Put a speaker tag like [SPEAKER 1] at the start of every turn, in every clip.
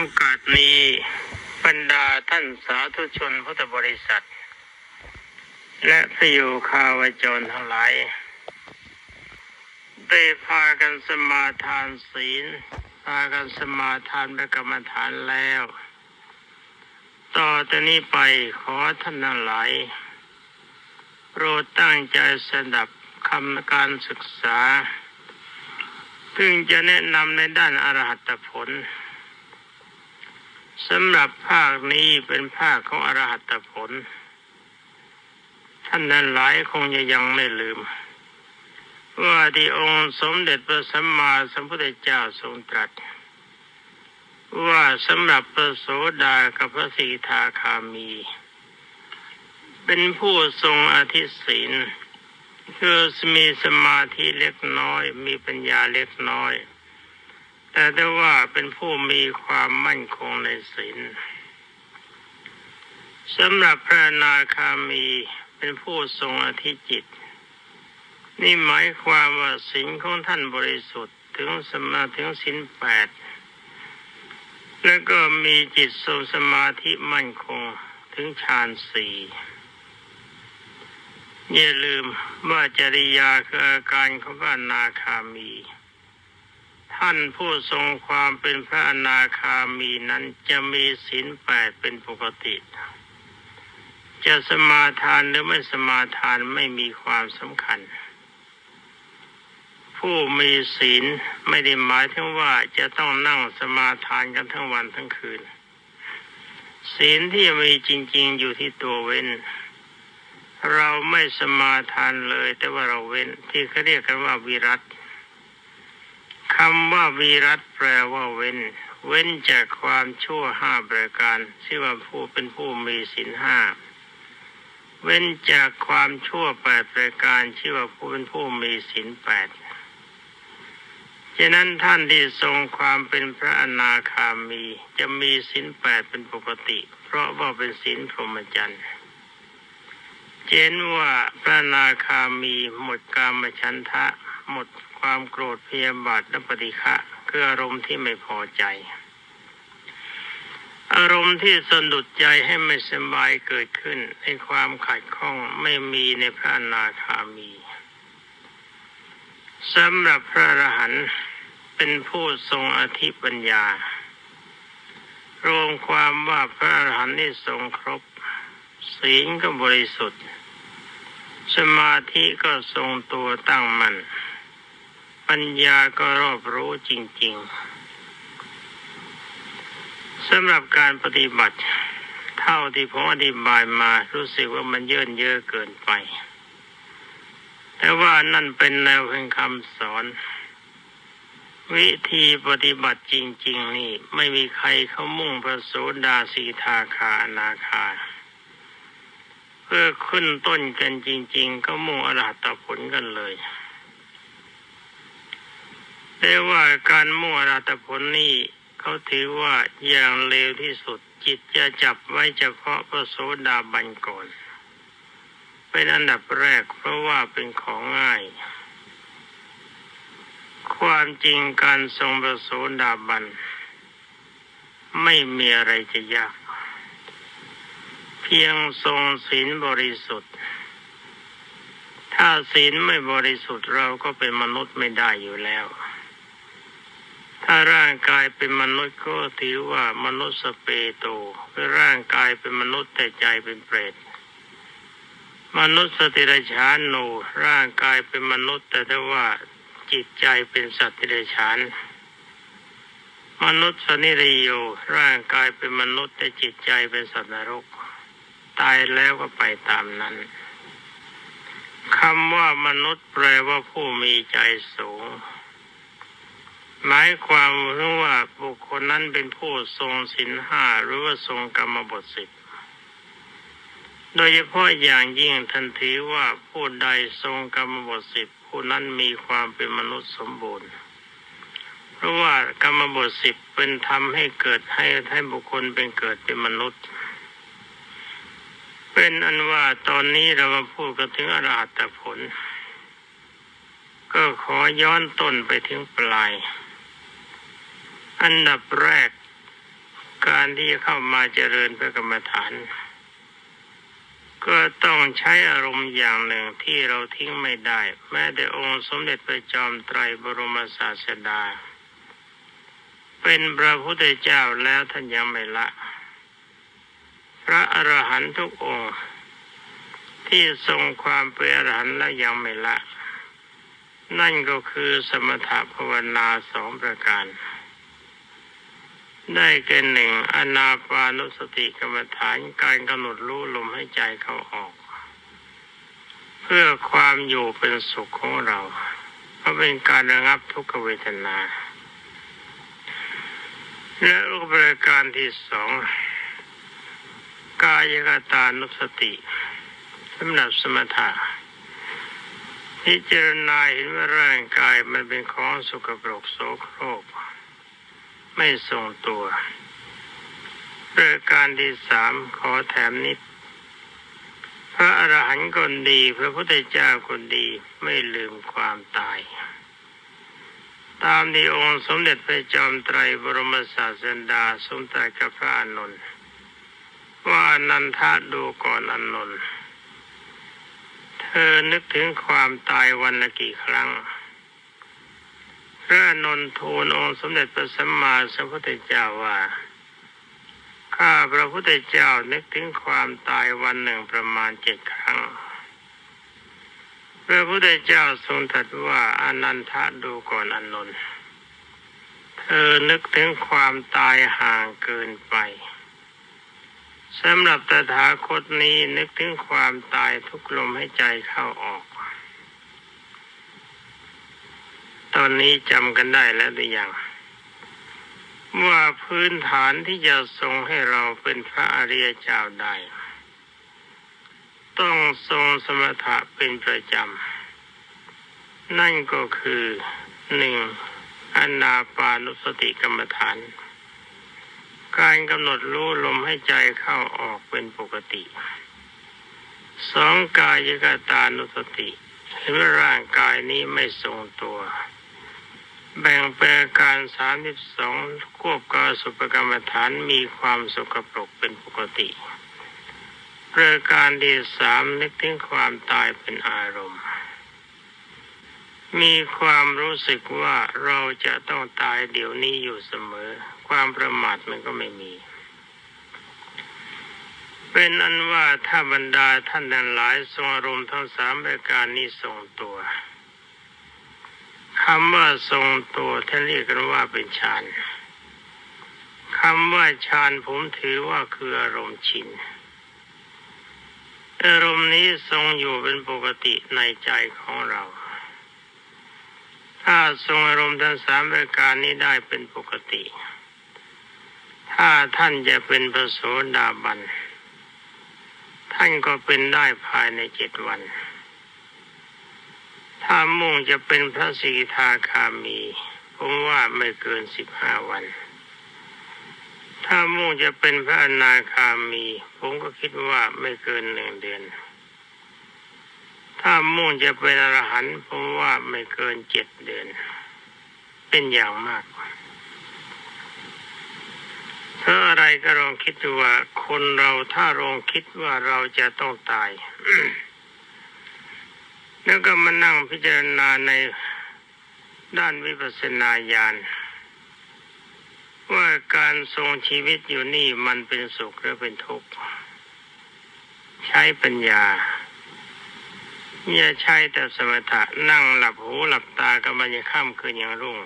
[SPEAKER 1] โอกาสนี้บรรดาท่านสาธุชนพุทธบริษัท และพระโยคาวจรทั้งหลายได้พากันสมาทานศีล พากันสมาทานพระกรรมฐานแล้ว ต่อจากนี้ไปขอท่านทั้งหลายโปรดตั้งใจสดับคำการศึกษา ซึ่งจะแนะนำในด้านอรหัตผล สำหรับภาคนี้เป็นภาคของอรหัตผล ท่านนั้นหลายคงจะยังไม่ลืม ว่าที่องค์สมเด็จพระสัมมาสัมพุทธเจ้าทรงตรัส ว่าสำหรับพระโสดากับพระสีทาคามี เป็นผู้ทรงอธิศีลคือมีสมาธิเล็กน้อย มีปัญญาเล็กน้อย แต่ได้ว่าเป็นผู้มีความมั่นคงในศีลสำหรับพระนาคามีเป็นผู้ทรงอธิจิต นี่หมายความว่าศีลของท่านบริสุทธิ์ถึงสมาถึงศีลแปดแล้วก็มีจิตทรงสมาธิมั่นคงถึงฌานสี่อย่าลืมว่าจริยาคืออาการของพระนาคามี ท่านผู้ทรงความเป็นพระอนาคามีนั้นจะมีศีลแปดเป็นปกติ จะสมาทานหรือไม่สมาทานไม่มีความสำคัญ ผู้มีศีลไม่ได้หมายถึงว่าจะต้องนั่งสมาทานกันทั้งวันทั้งคืน ศีลที่มีจริง ๆ อยู่ที่ตัวเว้น เราไม่สมาทานเลยแต่ว่าเราเว้นที่เขาเรียกกันว่าวิรัต คำว่าวิรัตแปลว่าเว้น เว้นจากความชั่วห้าประการชื่อว่าผู้เป็นผู้มีศีลห้าเว้นจากความชั่วแปดประการชื่อว่าผู้เป็นผู้มีศีลแปดฉะนั้นท่านที่ทรงความเป็นพระอนาคามีจะมีศีลแปดเป็นปกติ เพราะว่าเป็นศีลพรหมจรรย์เจนว่าพระอนาคามีหมดกามฉันทะ หมด ความโกรธพยาบาทและปฏิฆะคืออารมณ์ที่ไม่พอใจ อารมณ์ที่สนุดใจให้ไม่สบายเกิดขึ้นในความขัดข้องไม่มีในพระนาคามีสำหรับพระอรหันต์เป็นผู้ทรงอธิปัญญา รวมความว่าพระอรหันต์นี่ทรงครบ ศีลก็บริสุทธิ์ สมาธิก็ทรงตัวตั้งมัน่น ปัญญาก็รอบรู้จริง ๆสำหรับการปฏิบัติ เท่าที่ผมอธิบายมารู้สึกว่ามันเยินเยอะเกินไป แต่ว่านั่นเป็นแนวแห่งคำสอน วิธีปฏิบัติจริง ๆ นี่ ไม่มีใครเขามุ่งพระโสดาสีทาคาอนาคาเพื่อขึ้นต้นกันจริง ๆ ก็มุ่งอรหัตผลกันเลย แต่ว่าการมุ่งอรหัตผลนี่เขาถือว่าอย่างเลวที่สุดจิตจะจับไว้เฉพาะพระโสดาบันก่อน เป็นอันดับแรกเพราะว่าเป็นของง่าย ความจริงการทรงพระโสดาบัน ไม่มีอะไรจะยาก เพียงทรงศีลบริสุทธิ์ ถ้าศีลไม่บริสุทธิ์เราก็เป็นมนุษย์ไม่ได้อยู่แล้ว ถ้าร่างกายเป็นมนุษย์ก็ถือว่ามนุษย์สเปโตคือร่างกายเป็นมนุษย์แต่ใจเป็นเปรต มนุษย์สติรฉานโนร่างกายเป็นมนุษย์ แต่ถ้าว่าจิตใจเป็นสัตว์ติรฉานมนุษย์สนิริโยร่างกายเป็นมนุษย์แต่จิตใจเป็นสัตว์นรก ตายแล้วก็ไปตามนั้นคำว่ามนุษย์แปลว่าผู้มีใจสูง หมายความว่าบุคคลนั้นเป็นผู้ทรงศีลห้าหรือว่าทรงกรรมบทสิบโดยเฉพาะอย่างยิ่งทันถือว่าผู้ใดทรงกรรมบทสิบผู้นั้นมีความเป็นมนุษย์สมบูรณ์ เพราะว่ากรรมบทสิบเป็นทำให้เกิดให้ให้บุคคลเป็นเกิดเป็นมนุษย์ เป็นอันว่าตอนนี้เรามาพูดกันถึงอรหัตผล ก็ขอย้อนต้นไปถึงปลาย อันดับแรก การที่เข้ามาเจริญพระกรรมฐาน ก็ต้องใช้อารมณ์อย่างหนึ่งที่เราทิ้งไม่ได้ แม้แต่องค์สมเด็จพระจอมไตรบรมศาสดา เป็นพระพุทธเจ้าแล้วท่านยังไม่ละ พระอรหันตุกองค์ที่ทรงความเป็นอรหันต์และยังไม่ละ นั่นก็คือสมถภาวนาสองประการ ได้แก่หนึ่งอนาปานุสติกรรมฐานการกำหนดรู้ลมให้ใจเข้าออก เพื่อความอยู่เป็นสุขของเราเพราะเป็นการระงับทุกขเวทนา และรูปประการที่สองกายกตานุสติสำหรับสมถะพิจารณาเห็นว่าร่างกายมันเป็นของสกปรกโสโครก ไม่ทรงตัวประการที่สามขอแถมนิด พระอรหันต์คนดี พระพุทธเจ้าคนดีไม่ลืมความตาย ตามที่องค์สมเด็จพระจอมไตรบรมศาสดาสมตรัสกับพระอานนว่านันทะดูก่อนอานนเธอนึกถึงความตายวันละกี่ครั้ง พระนนทูลองสมเด็จพระสัมมาสัมพุทธเจ้าว่า ข้าพระพุทธเจ้านึกถึงความตายวันหนึ่งประมาณเจ็ดครั้ง พระพุทธเจ้าทรงตรัสว่าอานันทะดูก่อนอานนท์เธอนึกถึงความตายห่างเกินไปสำหรับตถาคตนี้นึกถึงความตายทุกลมให้ใจเข้าออก ตอนนี้จำกันได้แล้วหรือยังว่าพื้นฐานที่จะทรงให้เราเป็นพระอริยเจ้าได้ ต้องทรงสมถะเป็นประจำ นั่นก็คือหนึ่งอนาปานุสติกรรมฐาน การกำหนดรู้ลมให้ใจเข้าออกเป็นปกติสองกายกตานุสติเห็นว่าร่างกายนี้ไม่ทรงตัว แบ่งเป็นอาการสามสิบสองควบกาสุปกรรมฐานมีความสกปรกเป็นปกติประการที่สามนึกถึงความตายเป็นอารมณ์ มีความรู้สึกว่าเราจะต้องตายเดี๋ยวนี้อยู่เสมอ ความประมาทมันก็ไม่มี เป็นอันว่าถ้าบรรดาท่านทั้งหลายทรงอารมณ์ทั้งสามประการนี้ทรงตัว คำว่าทรงตัวท่านเรียกกันว่าเป็นฌานคำว่าฌานผมถือว่าคืออารมณ์ชินอารมณ์นี้ทรงอยู่เป็นปกติในใจของเรา ถ้าทรงอารมณ์ทั้งสามประการนี้ได้เป็นปกติ ถ้าท่านจะเป็นพระโสดาบัน ท่านก็เป็นได้ภายในเจ็ดวัน ถ้ามุ่งจะเป็นพระสีทาคามี ผมว่าไม่เกินสิบห้าวัน ถ้ามุ่งจะเป็นพระอนาคามี ผมก็คิดว่าไม่เกินหนึ่งเดือน ถ้ามุ่งจะเป็นอรหันต์ผมว่าไม่เกินเจ็ดเดือน เป็นอย่างมากเพราะอะไรก็ลองคิดดูว่าคนเราถ้าลองคิดว่าเราจะต้องตาย แล้วก็มานั่งพิจารณาในด้านวิปัสสนาญาณว่าการทรงชีวิตอยู่นี่มันเป็นสุขหรือเป็นทุกข์ใช้ปัญญาอย่าใช้แต่สมถะนั่งหลับหูหลับตากับมันยังค่ำคืนยังรุ่ง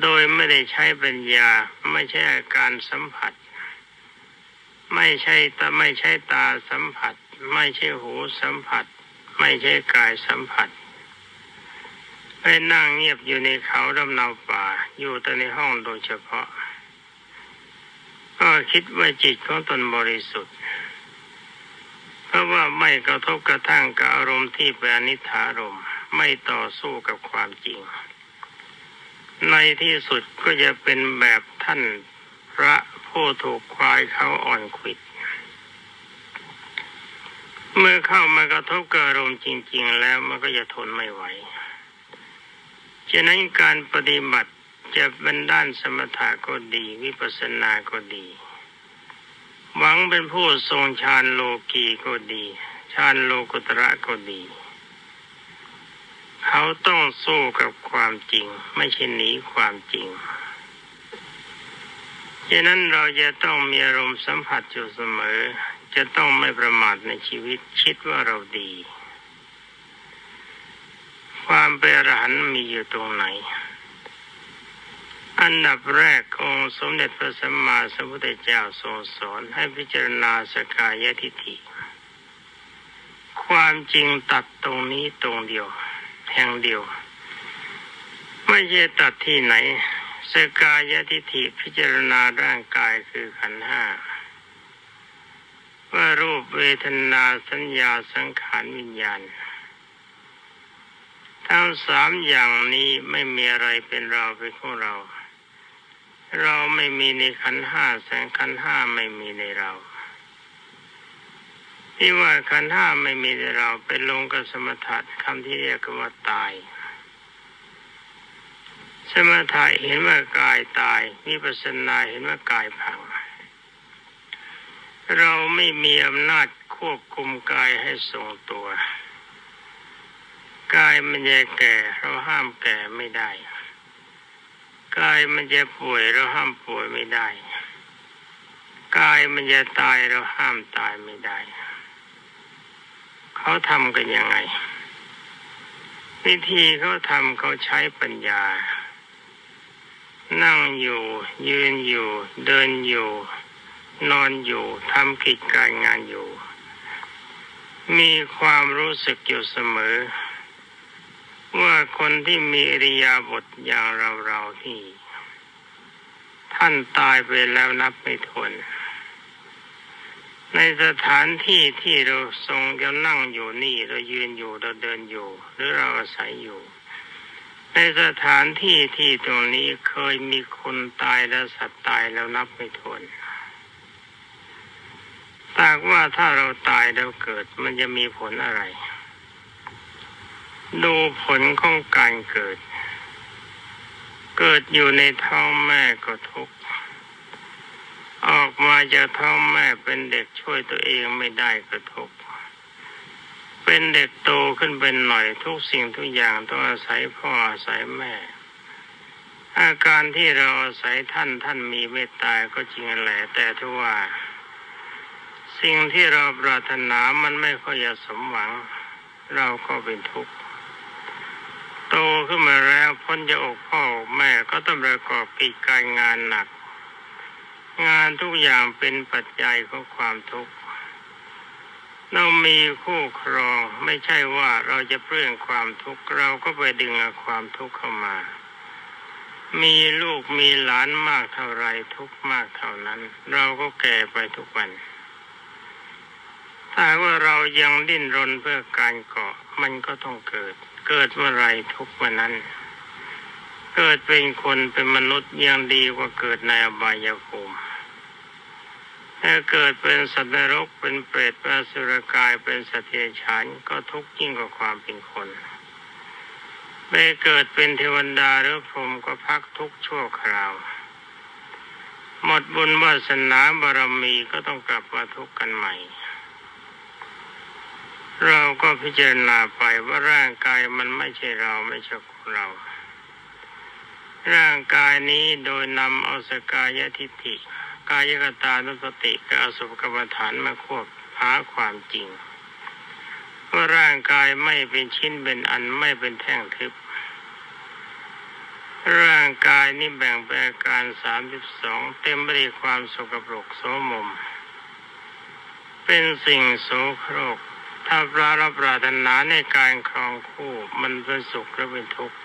[SPEAKER 1] โดยไม่ได้ใช้ปัญญาไม่ใช่การสัมผัส ไม่ใช่ตาไม่ใช่ตาสัมผัส ไม่ใช่หูสัมผัส ไม่ใช่กายสัมผัสไปนั่งเงียบอยู่ในเขาดำนาป่า อยู่แต่ในห้องโดยเฉพาะ ก็คิดว่าจิตของตนบริสุทธิ์ เพราะว่าไม่กระทบกระทั่งกับอารมณ์ที่เป็นอนิถารมไม่ต่อสู้กับความจริง ในที่สุดก็จะเป็นแบบท่านพระผู้ถูกควายเขาอ่อนขวิด เมื่อเข้ามากระทบกับอารมณ์จริง ๆ แล้วมันก็จะทนไม่ไหว ฉะนั้นการปฏิบัติจะเป็นด้านสมถะก็ดี วิปัสสนาก็ดี หวังเป็นผู้ทรงฌานโลกีก็ดีฌานโลกุตระก็ดี เขาต้องสู้กับความจริง ไม่ใช่หนีความจริงฉะนั้นเราจะต้องมีอารมณ์สัมผัสอยู่เสมอ จะต้องไม่ประมาทในชีวิตคิดว่าเราดี ความเป็นอรหันต์มีอยู่ตรงไหน อันดับแรกองค์สมเด็จพระสัมมาสัมพุทธเจ้าทรงสอนให้พิจารณาสกายทิฏฐิ ความจริงตัดตรงนี้ตรงเดียว แห่งเดียว ไม่ใช่ตัดที่ไหนสกายทิฏฐิพิจารณาร่างกายคือขันธ์ห้า ว่ารูปเวทนาสัญญาสังขารวิญญาณ ทั้งสามอย่างนี้ไม่มีอะไรเป็นเราเป็นของเรา เราไม่มีในขันห้าแสงขันห้าไม่มีในเราที่ว่าขันห้าไม่มีในเราเป็นลงกับสมถะคำที่เรียกว่าตาย สมถะเห็นว่ากายตายวิปัสสนาเห็นว่ากายพัง เราไม่มีอำนาจควบคุมกายให้ทรงตัว กายมันจะแก่เราห้ามแก่ไม่ได้ กายมันจะป่วยเราห้ามป่วยไม่ได้ กายมันจะตายเราห้ามตายไม่ได้ เขาทำกันยังไง วิธีเขาทำเขาใช้ปัญญา นั่งอยู่ยืนอยู่เดินอยู่ นอนอยู่ทำกิจการงานอยู่ มีความรู้สึกอยู่เสมอ ว่าคนที่มีอริยาบทอย่างเราเราๆที่ ท่านตายไปแล้วนับไม่ถ้วนในสถานที่ที่เราทรงเรานั่งอยู่นี่เรายืนอยู่เราเดินอยู่ หรือเราอาศัยอยู่ ในสถานที่ที่ตรงนี้เคยมีคนตายและสัตว์ตายแล้วนับไม่ถ้วน ตากว่าถ้าเราตายแล้วเกิดมันจะมีผลอะไร ดูผลของการเกิด เกิดอยู่ในท้องแม่ก็ทุกข์ออกมาจากท้องแม่เป็นเด็กช่วยตัวเองไม่ได้ก็ทุกข์เป็นเด็กโตขึ้นเป็นหน่อยทุกสิ่งทุกอย่างต้องอาศัยพ่ออาศัยแม่ อาการที่เราอาศัยท่านท่านมีเมตตาก็จริงแหละแต่ทว่า สิ่งที่เราปรารถนามันไม่ค่อยจะสมหวัง เราก็เป็นทุกข์โตขึ้นมาแล้วพ้นจากอกพ่อแม่ก็ต้องประกอบกิจการงานหนัก งานทุกอย่างเป็นปัจจัยของความทุกข์เรามีคู่ครองไม่ใช่ว่าเราจะเปลื้องความทุกข์เราก็ไปดึงความทุกข์เข้ามา มีลูกมีหลานมากเท่าไรทุกมากเท่านั้น เราก็แก่ไปทุกวัน ถ้าว่าเรายังดิ้นรนเพื่อการเกาะมันก็ต้องเกิด เกิดเมื่อไรทุกเมื่อนั้น เกิดเป็นคนเป็นมนุษย์ยังดีกว่าเกิดในอบายภูมิถ้าเกิดเป็นสัตว์นรกเป็นเปรตเป็นสุรกายเป็นสตว์เทฉานก็ทุกข์ยิ่งกว่าความเป็นคนไปเกิดเป็นเทวดาหรือพรหมก็พักทุกข์ชั่วคราว หมดบุญวาสนาบารมีก็ต้องกลับมาทุกข์กันใหม่ เราก็พิจารณาไปว่าร่างกายมันไม่ใช่เราไม่ใช่ของเรา ร่างกายนี้โดยนำเอาสกายทิฏฐิกายกตานุสติกับอสุภกรรมฐานมาควบหาความจริงว่าร่างกายไม่เป็นชิ้นเป็นอันไม่เป็นแท่งทึบ ร่างกายนี้แบ่งเป็นอาการสามสิบสองเต็มไปด้วยความสกปรกโสมม เป็นสิ่งโสโครก ถ้าปรารับปรารถนาในการครองคู่มันเป็นสุขหรือเป็นทุกข์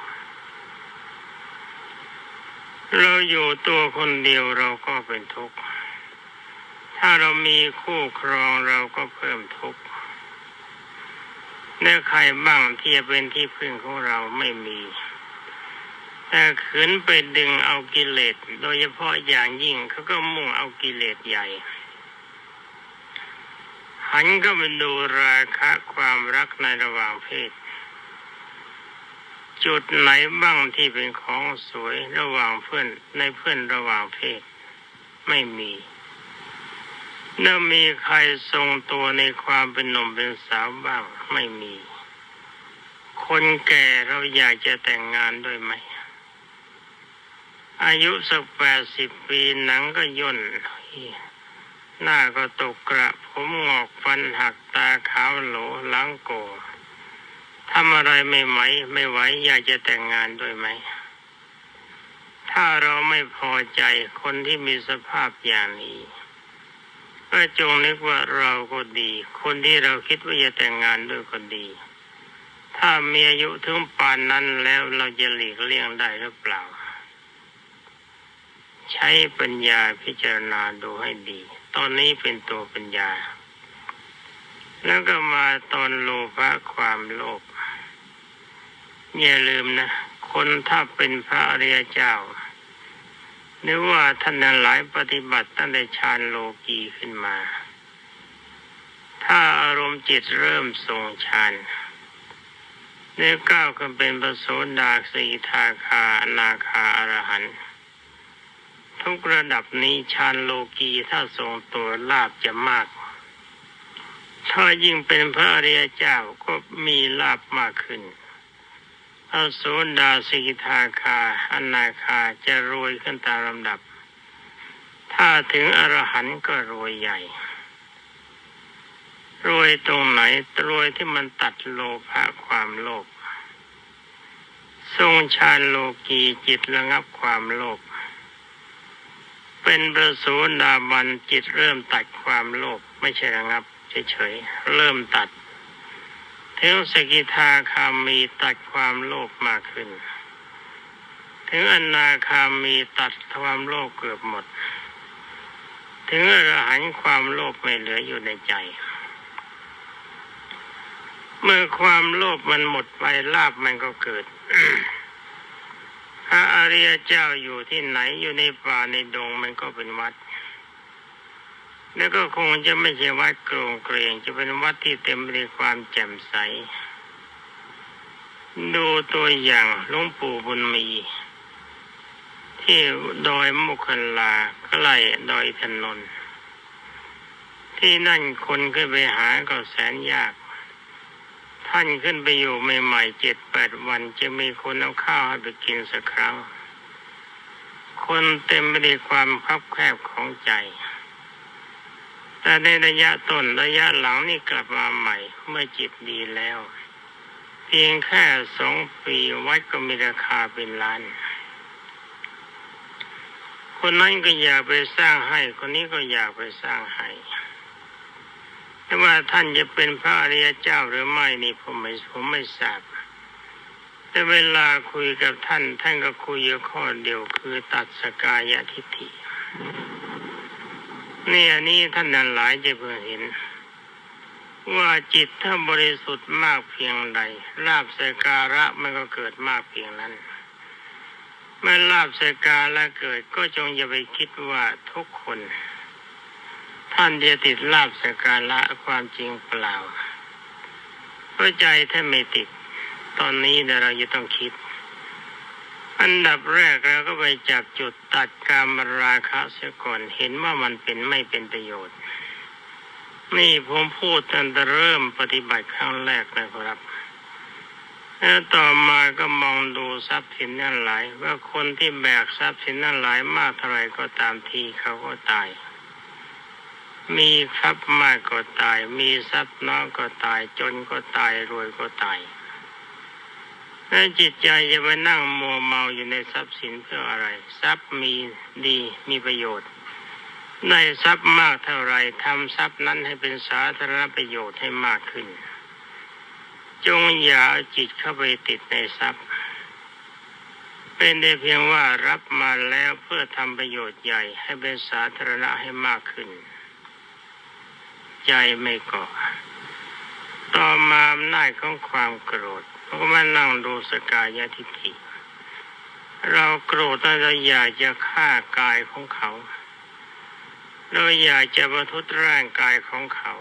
[SPEAKER 1] เราอยู่ตัวคนเดียวเราก็เป็นทุกข์ ถ้าเรามีคู่ครองเราก็เพิ่มทุกข์เนื้อใครบ้างที่จะเป็นที่พึ่งของเราไม่มี แต่ขืนไปดึงเอากิเลส โดยเฉพาะอย่างยิ่งเขาก็มุ่งเอากิเลสใหญ่ หันก็ไปดูราคะความรักในระหว่างเพศ จุดไหนบ้างที่เป็นของสวยระหว่างเพื่อนในเพื่อนระหว่างเพศ ไม่มีแล้วมีใครทรงตัวในความเป็นหนุ่มเป็นสาวบ้างไม่มี คนแก่เราอยากจะแต่งงานด้วยไหม อายุสักแปดสิบปีหนังก็ย่น หน้าก็ตกกระ ผมงอกฟันหักตาขาวโหลหลังโกทำอะไรไม่ไหวไม่ไหวอยากจะแต่งงานด้วยไหม ถ้าเราไม่พอใจคนที่มีสภาพอย่างนี้ก็จงนึกว่าเราก็ดี คนที่เราคิดว่าจะแต่งงานด้วยก็ดี ถ้ามีอายุถึงป่านนั้นแล้วเราจะหลีกเลี่ยงได้หรือเปล่า ใช้ปัญญาพิจารณาดูให้ดี ตอนนี้เป็นตัวปัญญา แล้วก็มาตอนโลภะความโลภอย่าลืมนะ คนถ้าเป็นพระอริยเจ้าหรือว่าท่านหลายปฏิบัติตั้งแต่ฌานโลกีขึ้นมา ถ้าอารมณ์จิตเริ่มทรงฌานเนื้อก้าวขึ้นเป็นปโสดาสีทาคาอนาคาอรหันต์ ทุกระดับนี้ฌานโลกีถ้าทรงตัวลาบจะมาก ถ้ายิ่งเป็นพระอริยเจ้าก็มีลาบมากขึ้นอโสดาสีทาคาอนาคาจะรวยขึ้นตามลำดับ ถ้าถึงอรหันต์ก็รวยใหญ่ รวยตรงไหนรวยที่มันตัดโลภะความโลภทรงฌานโลกีจิตระงับความโลภ เป็นประสูดาบันจิตเริ่มตัดความโลภไม่ใช่ระงับเฉยๆเริ่มตัดถึงสกิทาคามีตัดความโลภมากขึ้น ถึงอนาคามีตัดความโลภเกือบหมด ถึงอรหันความโลภไม่เหลืออยู่ในใจ เมื่อความโลภมันหมดไปลาบมันก็เกิด พระอริยเจ้าอยู่ที่ไหนอยู่ในป่าในดงมันก็เป็นวัด แล้วก็คงจะไม่ใช่วัดโกรงเกรงจะเป็นวัดที่เต็มไปด้วยความแจ่มใส ดูตัวอย่างหลวงปู่บุญมี ที่ดอยมุขลาใกล้ดอยถนน ที่นั่นคนขึ้นไปหาก็แสนยาก ท่านขึ้นไปอยู่ใหม่ๆเจ็ดแปดวัน จะมีคนเอาข้าวให้ไปกินสักครั้ง คนเต็มไปด้วยความคับแคบของใจแต่ในระยะต้นระยะหลังนี่กลับมาใหม่ เมื่อจิตดีแล้ว เพียงแค่สองปีวัดก็มีราคาเป็นล้าน คนนั้นก็อยากไปสร้างให้ คนนี้ก็อยากไปสร้างให้ แต่ว่าท่านจะเป็นพระอริยเจ้าหรือไม่นี่ผมไม่ผมไม่ทราบ แต่เวลาคุยกับท่าน ท่านก็คุยอข้อเดียวคือตัดสกายทิฏฐินี่อันนี้ท่านนั้นหลายจะเพิ่งเห็น ว่าจิตถ้าบริสุทธิ์มากเพียงใดลาบสการะมันก็เกิดมากเพียงนั้น เมื่อลาบสการะเกิดก็จงอย่าไปคิดว่าทุกคน ท่านจะติดลาบสการะความจริงเปล่าเพราะใจถ้าไม่ติด ตอนนี้เราจะต้องคิด อันดับแรกเราก็ไปจับจุดตัดการมราคะเสียก่อนเห็นว่ามันเป็นไม่เป็นประโยชน์ นี่ผมพูดตั้งแต่เริ่มปฏิบัติครั้งแรกนะครับแล้วต่อมาก็มองดูทรัพย์สินนั่นหลาย ว่าคนที่แบกทรัพย์สินนั่นหลายมากเท่าไรก็ตามทีเขาก็ตาย มีทรัพย์มากก็ตาย มีทรัพย์น้อยก็ตาย จนก็ตายรวยก็ตายแล้วจิตใจจะไปนั่งมัวเมาอยู่ในทรัพย์สินเพื่ออะไร ทรัพย์มีดีมีประโยชน์ในทรัพย์มากเท่าไรทำทรัพย์นั้นให้เป็นสาธารณประโยชน์ให้มากขึ้น จงอย่าเอาจิตเข้าไปติดในทรัพย์ เป็นได้เพียงว่ารับมาแล้วเพื่อทำประโยชน์ใหญ่ให้เป็นสาธารณะให้มากขึ้น ใจไม่เกาะ ต่อมาอำนาจของความโกรธก็มานั่งดูสกายทิฏฐิเราโกรธเราอยากจะฆ่ากายของเขา เราอยากจะบรรทุษร่างกายของเขา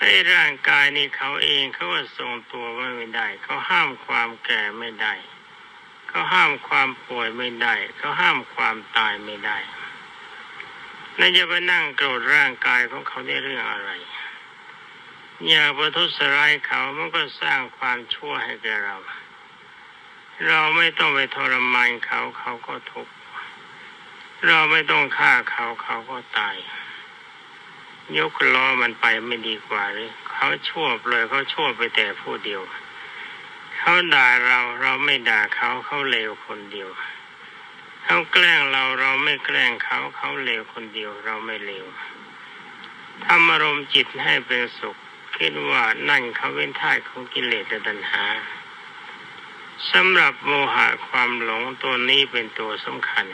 [SPEAKER 1] ไอ้ร่างกายนี่เขาเองเขาก็ทรงตัวไม่ได้ เขาห้ามความแก่ไม่ได้ เขาห้ามความป่วยไม่ได้ เขาห้ามความตายไม่ได้ แล้วจะไปนั่งโกรธร่างกายของเขาได้เรื่องอะไร อย่าประทุษร้ายเขามันก็สร้างความชั่วให้แก่เรา เราไม่ต้องไปทรมานเขาเขาก็ทุกข์เราไม่ต้องฆ่าเขาเขาก็ตาย ยกล้อมันไปไม่ดีกว่าหรือเขาชั่วเลยเขาชั่วไปแต่ผู้เดียว เขาด่าเราเราไม่ด่าเขาเขาเลวคนเดียว เขาแกล้งเราเราไม่แกล้งเขาเขาเลวคนเดียวเราไม่เลวทำอารมณ์จิตให้เป็นสุข คิดว่านั่นเขาเป็นท่ายของกิเลสและตัณหาสำหรับโมหะความหลงตัวนี้เป็นตัวสำคัญ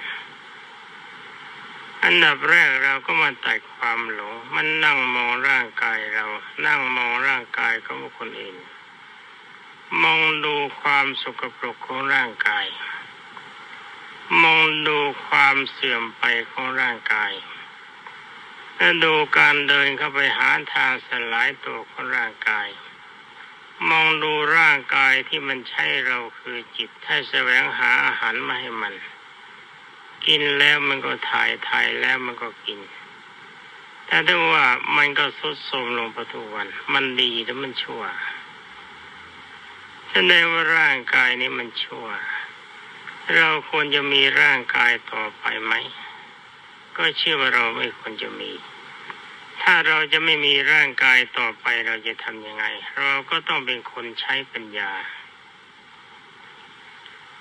[SPEAKER 1] อันดับแรกเราก็มาตัดความหลง มันนั่งมองร่างกายเรา นั่งมองร่างกายของคนอื่น มองดูความสกปรกของร่างกาย มองดูความเสื่อมไปของร่างกายและดูการเดินเข้าไปหาทางสลายตัวของร่างกาย มองดูร่างกายที่มันใช่เราคือจิตให้แสวงหาอาหารมาให้มัน กินแล้วมันก็ถ่ายถ่ายแล้วมันก็กินแต่ถ้าว่ามันก็ทรุดโทมลงไปทุกวัน มันดีหรือมันชั่วแสดงว่าร่างกายนี้มันชั่ว เราควรจะมีร่างกายต่อไปไหม ก็เชื่อว่าเราไม่ควรจะมี ถ้าเราจะไม่มีร่างกายต่อไปเราจะทำยังไง เราก็ต้องเป็นคนใช้ปัญญา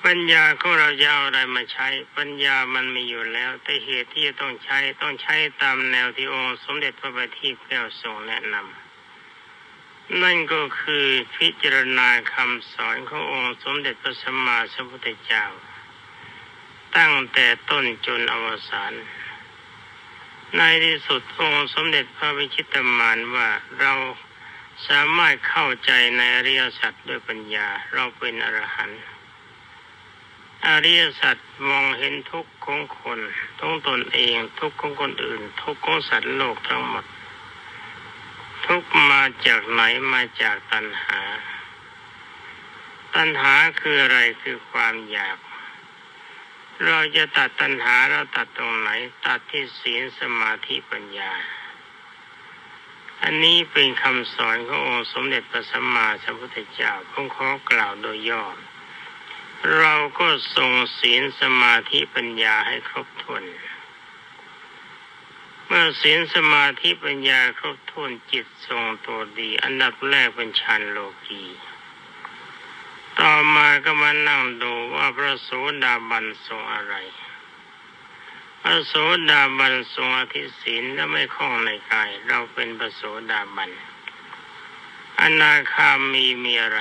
[SPEAKER 1] ปัญญาของเราจะเอาอะไรมาใช้ ปัญญามันมีอยู่แล้ว แต่เหตุที่จะต้องใช้ต้องใช้ตามแนวที่องค์สมเด็จพระบัณฑิตแก้วทรงแนะนำนั่นก็คือพิจารณาคำสอนขององค์สมเด็จพระสัมมาสัมพุทธเจ้า ตั้งแต่ต้นจนอวสานในที่สุดองค์สมเด็จพระวิชิตมานว่าเราสามารถเข้าใจในอริยสัจด้วยปัญญา เราเป็นอรหันต์อริยสัจมองเห็นทุกข์ของคนทุกตนเองทุกข์ของคนอื่น ทุกข์ของสัตว์โลกทั้งหมด ทุกมาจากไหนมาจากตัณหา ตัณหาคืออะไรคือความอยาก เราจะตัดตัณหาเราตัดตรงไหน ตัดที่ศีลสมาธิปัญญา อันนี้เป็นคำสอนขององค์สมเด็จพระสัมมาสัมพุทธเจ้าผมขอกล่าวโดยย่อเราก็ทรงศีลสมาธิปัญญาให้ครบถ้วน เมื่อศีลสมาธิปัญญาครบถ้วนจิตทรงตัวดี อันดับแรกเป็นฌานโลกี ต่อมาก็มานั่งดูว่าพระโสดาบันทรงอะไร พระโสดาบันทรงอธิศีลและไม่คล้องในกาย เราเป็นพระโสดาบัน อนาคามีมีอะไร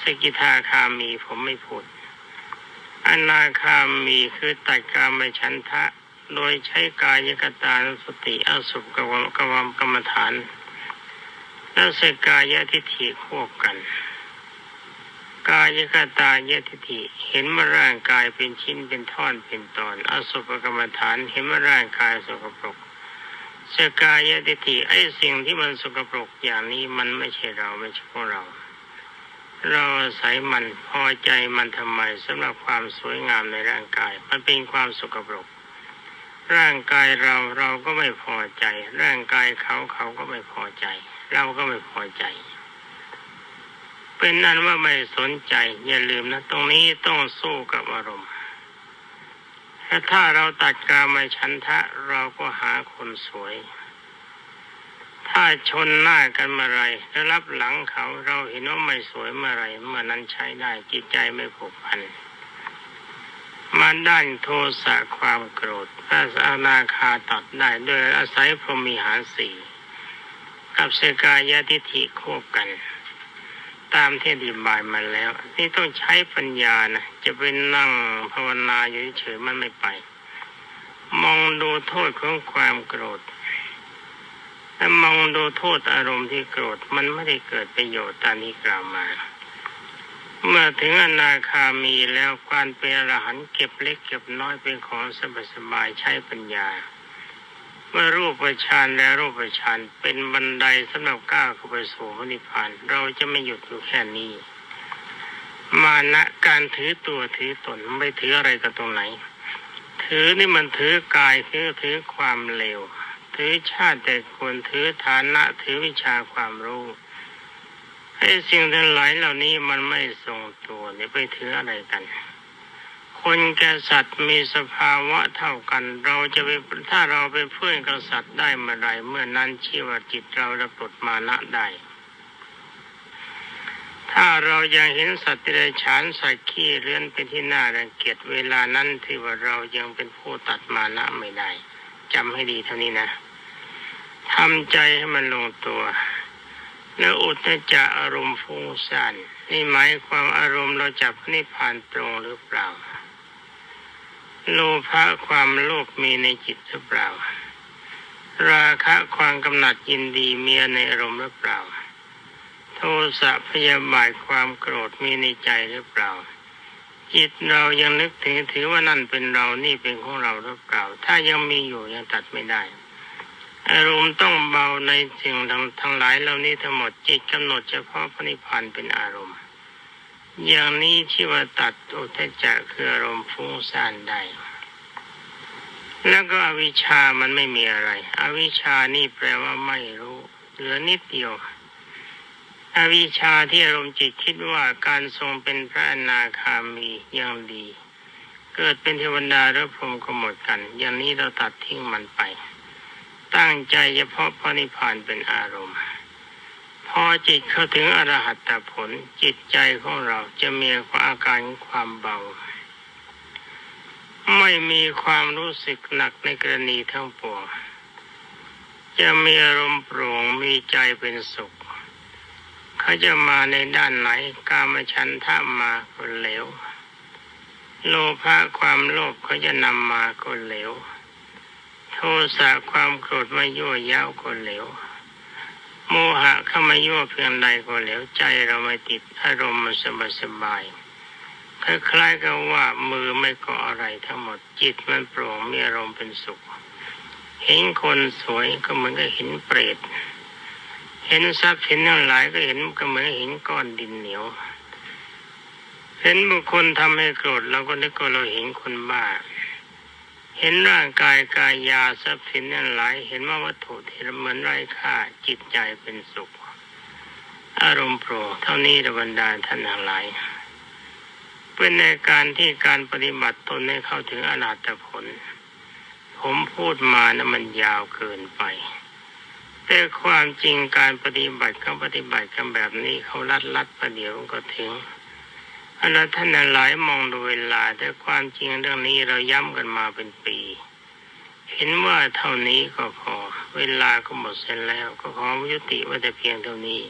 [SPEAKER 1] สกิทาคามีผมไม่พูด อนาคามีคือตัดกามฉันทะ โดยใช้กายกตาสติอสุภกวมกวมกรรมฐาน และสกายทิฏฐิควบกัน กายกตายทิฏฐิเห็นว่าร่างกายเป็นชิ้นเป็นท่อนเป็นตอน อสุภกรรมฐานเห็นว่าร่างกายสกปรกสกายทิฏฐิไอ้สิ่งที่มันสกปรกอย่างนี้มันไม่ใช่เราไม่ใช่ของเรา เราอาศัยมันพอใจมันทำไมสำหรับความสวยงามในร่างกาย มันเป็นความสกปรก ร่างกายเราเราก็ไม่พอใจ ร่างกายเขาเขาก็ไม่พอใจ เราก็ไม่พอใจ เป็นนั้นว่าไม่สนใจ อย่าลืมนะ ตรงนี้ต้องสู้กับอารมณ์ถ้าถ้าเราตัดกามฉันทะเราก็หาคนสวย ถ้าชนหน้ากันเมื่อไรแล้วรับหลังเขาเราเห็นว่าไม่สวยเมื่อไรเมื่อนั้นใช้ได้จิตใจไม่ผูกพันมาด้านโทสะความโกรธพระอนาคาตัดได้โดยอาศัยพรหมีหารสี่กับเสกายทิฐิควบกัน ตามที่อธิบายมาแล้ว นี่ต้องใช้ปัญญานะจะไปนั่งภาวนาอยู่เฉยมันไม่ไป มองดูโทษของความโกรธถ้ามองดูโทษอารมณ์ที่โกรธมันไม่ได้เกิดประโยชน์ตามที่กล่าวมา เมื่อถึงอนาคามีแล้วการเป็นอรหันต์เก็บเล็กเก็บน้อยเป็นของสบายสบายๆใช้ปัญญา เมื่อรูปฌานและรูปฌานเป็นบันไดสำหรับก้าวเข้าไปสู่พระนิพพาน เราจะไม่หยุดอยู่แค่นี้ มานะการถือตัวถือตนไม่ถืออะไรกับตรงไหน ถือนี่มันถือกายถือถือความเลวถือชาติแต่ควรถือฐานะถือวิชาความรู้ไอ้สิ่งทั้งหลายเหล่านี้มันไม่ทรงตัวเนี่ยไปถืออะไรกัน คนแก่สัตว์มีสภาวะเท่ากัน เราจะไปถ้าเราไปเพื่อนกับสัตว์ได้เมื่อไรเมื่อนั้นชีวจิตเราจะปลดมานะได้ ถ้าเรายังเห็นสัตว์ที่ไรฉานสัตว์ขี้เลื่อนเป็นที่น่ารังเกียจเวลานั้นถือว่าเรายังเป็นผู้ตัดมานะไม่ได้จำให้ดีเท่านี้นะทำใจให้มันลงตัว แล้วอุตจะอารมณ์ฟุ้งซ่านนี่หมายความอารมณ์เราจับนิพพานตรงหรือเปล่า โลภะความโลภมีในจิตหรือเปล่า ราคะความกำหนัดยินดีมีในอารมณ์หรือเปล่า โทสะพยาบาทความโกรธมีในใจหรือเปล่า จิตเรายังนึกถึงถือว่านั่นเป็นเรานี่เป็นของเราหรือเปล่า ถ้ายังมีอยู่ยังตัดไม่ได้ อารมณ์ต้องเบาในสิ่งทั้งทั้งหลายเหล่านี้ทั้งหมดจิตกำหนดเฉพาะพระนิพพานเป็นอารมณ์ อย่างนี้ที่ว่าตัดอุทจจะคืออารมณ์ฟุ้งซ่านได้ แล้วก็อวิชามันไม่มีอะไร อวิชานี่แปลว่าไม่รู้เหลือนิดเดียว อวิชาที่อารมณ์จิตคิดว่าการทรงเป็นพระอนาคามียังดี เกิดเป็นเทวดาหรือพรหมก็หมดกัน อย่างนี้เราตัดทิ้งมันไป ตั้งใจเฉพาะพระนิพพานเป็นอารมณ์ อจิตเข้าถึงอรหัตผล จิตใจของเราจะมีอาการความเบา ไม่มีความรู้สึกหนักในกรณีทั้งปวงจะมีอารมณ์โปร่งมีใจเป็นสุข เขาจะมาในด้านไหนกามฉันทามาก็เหลว โลภะความโลภเขาจะนำมาก็เหลว โทสะความโกรธมายั่วยาวก็เหลว โมหะเข้ามายั่วเพียงใดก็เหลวใจเราไม่ติดอารมณ์มันสบายสบายๆคล้ายๆกับว่ามือไม่ก่ออะไรทั้งหมดจิตมันโปร่งมีอารมณ์เป็นสุข เห็นคนสวยก็เหมือนกับเห็นเปรตเห็นทรัพย์เห็นทั้งหลายก็เห็นก็เหมือนเห็นก้อนดินเหนียว เห็นบุคคลทำให้โกรธเราก็นึกว่าเราเห็นคนบ้า เห็นร่างกายกายยาทรัพย์สินนั่นหลาย เห็นว่าวัตถุที่เหมือนไร้ค่าจิตใจเป็นสุข อารมณ์โปรเท่านี้ระบรรดาท่านทั้งหลายเป็นในการที่การปฏิบัติตนให้เข้าถึงอนาตผล ผมพูดมานะมันยาวเกินไป แต่ความจริงการปฏิบัติเขาปฏิบัติกันแบบนี้เขาลัดลัดประเดี๋ยวก็ถึง อันนั้นท่านหลายมองดูเวลา แต่ความจริงเรื่องนี้เราย้ำกันมาเป็นปี เห็นว่าเท่านี้ก็พอเวลาก็หมดเส้นแล้ว ก็ขอยุติไว่าแต่เพียงเท่านี้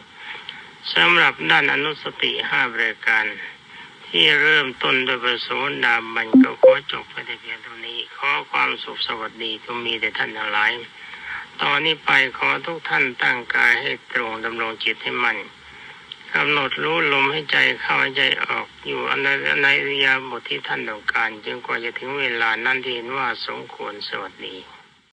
[SPEAKER 1] สำหรับด้านอนุสติห้ารายการ ที่เริ่มต้นโดยประโสดาบันก็ขอจบไปแต่เพียงเท่านี้ ขอความสุขสวัสดีจงมีแต่ท่านทั้งหลายตอนนี้ไปขอทุกท่านตั้งกายให้ตรงดำรงจิตให้มั่น กำหนดรู้ลมให้ใจเข้าใใจออกอยู่ในในอิริยาบทที่ท่านต้องการจึงกว่าจะถึงเวลานั้นที่เห็นว่าสมควรสวัสดี